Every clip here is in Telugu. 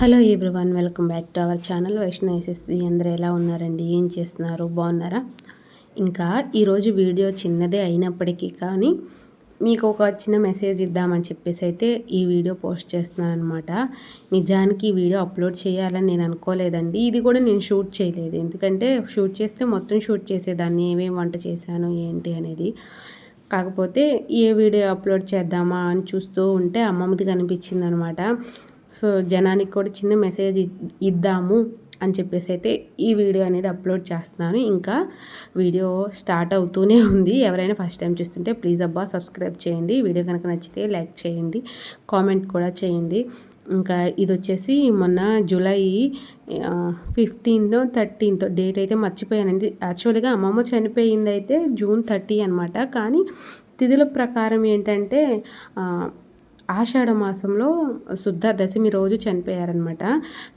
Hello everyone welcome back to our channel. Vaishna Yashasvi అందరూ ఎలా ఉన్నారండి? ఏం చేస్తున్నారు? బాగున్నారా? ఇంకా ఈరోజు వీడియో చిన్నదే అయినప్పటికీ కానీ మీకు ఒక చిన్న మెసేజ్ ఇద్దామని చెప్పేసి అయితే ఈ వీడియో పోస్ట్ చేస్తున్నాను అనమాట నిజానికి ఈ వీడియో అప్లోడ్ చేయాలని నేను అనుకోలేదండి. ఇది కూడా నేను షూట్ చేయలేదు. ఎందుకంటే షూట్ చేస్తే మొత్తం షూట్ చేసేదాన్ని. ఏమేమి వంట చేశాను? ఏంటి అనేది. కాకపోతే ఏ వీడియో అప్లోడ్ చేద్దామా అని చూస్తూ ఉంటే అమ్మమ్మది కనిపించింది అనమాట సో జనానికి కూడా చిన్న మెసేజ్ ఇద్దాము అని చెప్పేసి అయితే ఈ వీడియో అనేది అప్లోడ్ చేస్తున్నాను. ఇంకా వీడియో స్టార్ట్ అవుతూనే ఉంది. ఎవరైనా ఫస్ట్ టైం చూస్తుంటే ప్లీజ్ అబ్బా సబ్స్క్రైబ్ చేయండి. వీడియో కనుక నచ్చితే లైక్ చేయండి. కామెంట్ కూడా చేయండి. ఇంకా ఇది వచ్చేసి మొన్న జూలై ఫిఫ్టీన్త్ థర్టీన్త్ డేట్ అయితే మర్చిపోయానండి. యాక్చువల్గా అమ్మమ్మ చనిపోయింది అయితే జూన్ థర్టీ అనమాట కానీ తిథుల ప్రకారం ఏంటంటే ఆషాఢ మాసంలో శుద్ధ దశమి రోజు చనిపోయారనమాట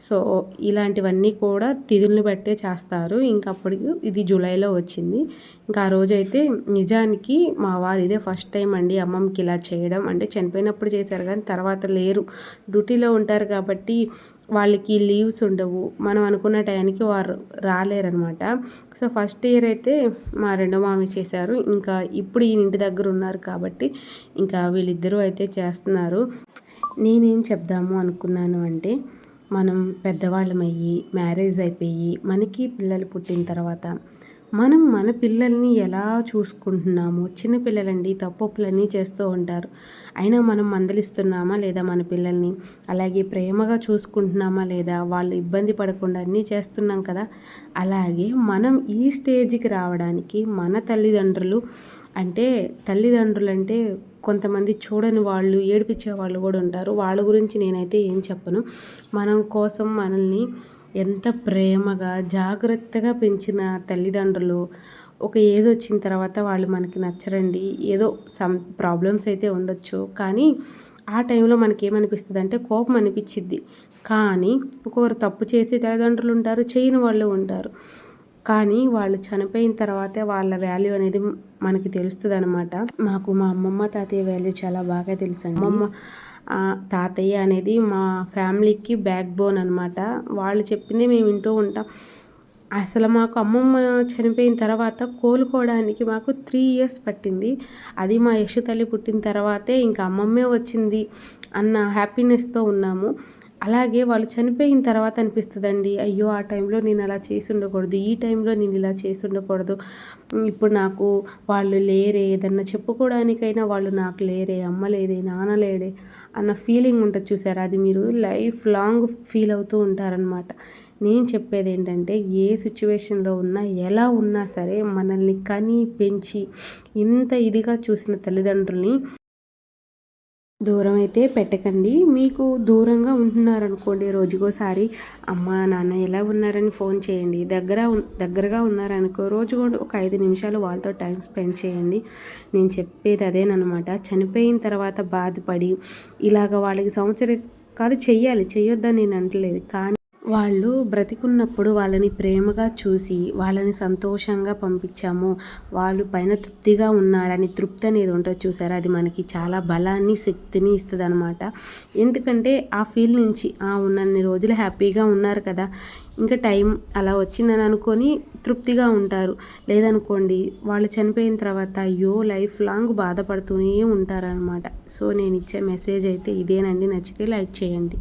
సో ఇలాంటివన్నీ కూడా తిథుల్ని బట్టే చేస్తారు. ఇంకప్పటికి ఇది జూలైలో వచ్చింది. ఇంకా ఆ రోజైతే నిజానికి మా వారు ఇదే ఫస్ట్ టైం అండి అమ్మమ్మకి ఇలా చేయడం. అంటే చనిపోయినప్పుడు చేశారు కానీ తర్వాత లేరు. డ్యూటీలో ఉంటారు కాబట్టి వాళ్ళకి లీవ్స్ ఉండవు. మనం అనుకున్న టైంకి వారు రాలేరనమాట. సో ఫస్ట్ ఇయర్ అయితే మా రెండో మామి చేశారు. ఇంకా ఇప్పుడు ఈ ఇంటి దగ్గర ఉన్నారు కాబట్టి ఇంకా వీళ్ళిద్దరూ అయితే చేస్తున్నారు. నేనేం చెప్దాము అనుకున్నాను అంటే మనం పెద్దవాళ్ళమయ్యి మ్యారేజ్ అయిపోయి మనకి పిల్లలు పుట్టిన తర్వాత మనం మన పిల్లల్ని ఎలా చూసుకుంటున్నాము చిన్నపిల్లలండి తప్పులన్నీ చేస్తూ ఉంటారు. అయినా మనం మందలిస్తున్నామా లేదా మన పిల్లల్ని? అలాగే ప్రేమగా చూసుకుంటున్నామా లేదా? వాళ్ళు ఇబ్బంది పడకుండా అన్నీ చేస్తున్నాం కదా? అలాగే మనం ఈ స్టేజ్కి రావడానికి మన తల్లిదండ్రులు అంటే తల్లిదండ్రులు అంటే కొంతమంది చూడని వాళ్ళు ఏడిపించే వాళ్ళు కూడా ఉంటారు. వాళ్ళ గురించి నేనైతే ఏం చెప్పను. మనం కోసం మనల్ని ఎంత ప్రేమగా జాగ్రత్తగా పెంచిన తల్లిదండ్రులు ఒక ఏజ్ వచ్చిన తర్వాత వాళ్ళు మనకి నచ్చరండి. ఏదో సమ్ ప్రాబ్లమ్స్ అయితే ఉండొచ్చు. కానీ ఆ టైంలో మనకి ఏమనిపిస్తుంది అంటే కోపం అనిపించిద్ది కానీ ఒకరు తప్పు చేసే తల్లిదండ్రులు ఉంటారు చేయని వాళ్ళు ఉంటారు. కానీ వాళ్ళు చనిపోయిన తర్వాతే వాళ్ళ వాల్యూ అనేది మనకి తెలుస్తుంది అనమాట మాకు మా అమ్మమ్మ తాతయ్య వాల్యూ చాలా బాగా తెలుసు అమ్మమ్మ తాతయ్య అనేది మా ఫ్యామిలీకి బ్యాక్ బోన్ అనమాట వాళ్ళు చెప్పింది మేము వింటూ ఉంటాం. అసలు మాకు అమ్మమ్మ చనిపోయిన తర్వాత కోలుకోవడానికి మాకు త్రీ ఇయర్స్ పట్టింది. అది మా యశు తల్లి పుట్టిన తర్వాతే ఇంకా అమ్మమ్మే వచ్చింది అన్న హ్యాపీనెస్తో ఉన్నాము. అలాగే వాళ్ళు చనిపోయిన తర్వాత అనిపిస్తుందండి అయ్యో ఆ టైంలో నేను అలా చేసి ఉండకూడదు ఈ టైంలో నేను ఇలా చేసి ఉండకూడదు. ఇప్పుడు నాకు వాళ్ళు లేరే ఏదన్నా చెప్పుకోవడానికైనా వాళ్ళు నాకు లేరే అమ్మ లేదే నాన్న లేడే అన్న ఫీలింగ్ ఉంటుంది చూసారా? అది మీరు లైఫ్ లాంగ్ ఫీల్ అవుతూ ఉంటారనమాట నేను చెప్పేది ఏంటంటే ఏ సిచ్యువేషన్లో ఉన్నా ఎలా ఉన్నా సరే మనల్ని కని పెంచి ఇంత ఇదిగా చూసిన తల్లిదండ్రుల్ని దూరం అయితే పెట్టకండి. మీకు దూరంగా ఉంటున్నారనుకోండి రోజుకోసారి అమ్మ నాన్న ఎలా ఉన్నారని ఫోన్ చేయండి. దగ్గర దగ్గరగా ఉన్నారనుకో రోజు కూడా ఒక ఐదు నిమిషాలు వాళ్ళతో టైం స్పెండ్ చేయండి. నేను చెప్పేది అదేనమాట చనిపోయిన తర్వాత బాధపడి ఇలాగ వాళ్ళకి సంవత్సరాలు చెయ్యాలి. చెయ్యొద్దని నేను అంటలేదు. కానీ వాళ్ళు బ్రతికున్నప్పుడు వాళ్ళని ప్రేమగా చూసి వాళ్ళని సంతోషంగా పంపించాము. వాళ్ళు పైన తృప్తిగా ఉన్నారని తృప్తి అనేది ఉంటుంది చూసారా? అది మనకి చాలా బలాన్ని శక్తిని ఇస్తుంది అనమాట ఎందుకంటే ఆ ఫీల్ నుంచి ఆ ఉన్నన్ని రోజులు హ్యాపీగా ఉన్నారు కదా. ఇంకా టైం అలా వచ్చిందని అనుకొని తృప్తిగా ఉంటారు. లేదనుకోండి వాళ్ళు చనిపోయిన తర్వాత అయ్యో లైఫ్ లాంగ్ బాధపడుతూనే ఉంటారనమాట సో నేను ఇచ్చే మెసేజ్ అయితే ఇదేనండి. నచ్చితే లైక్ చేయండి.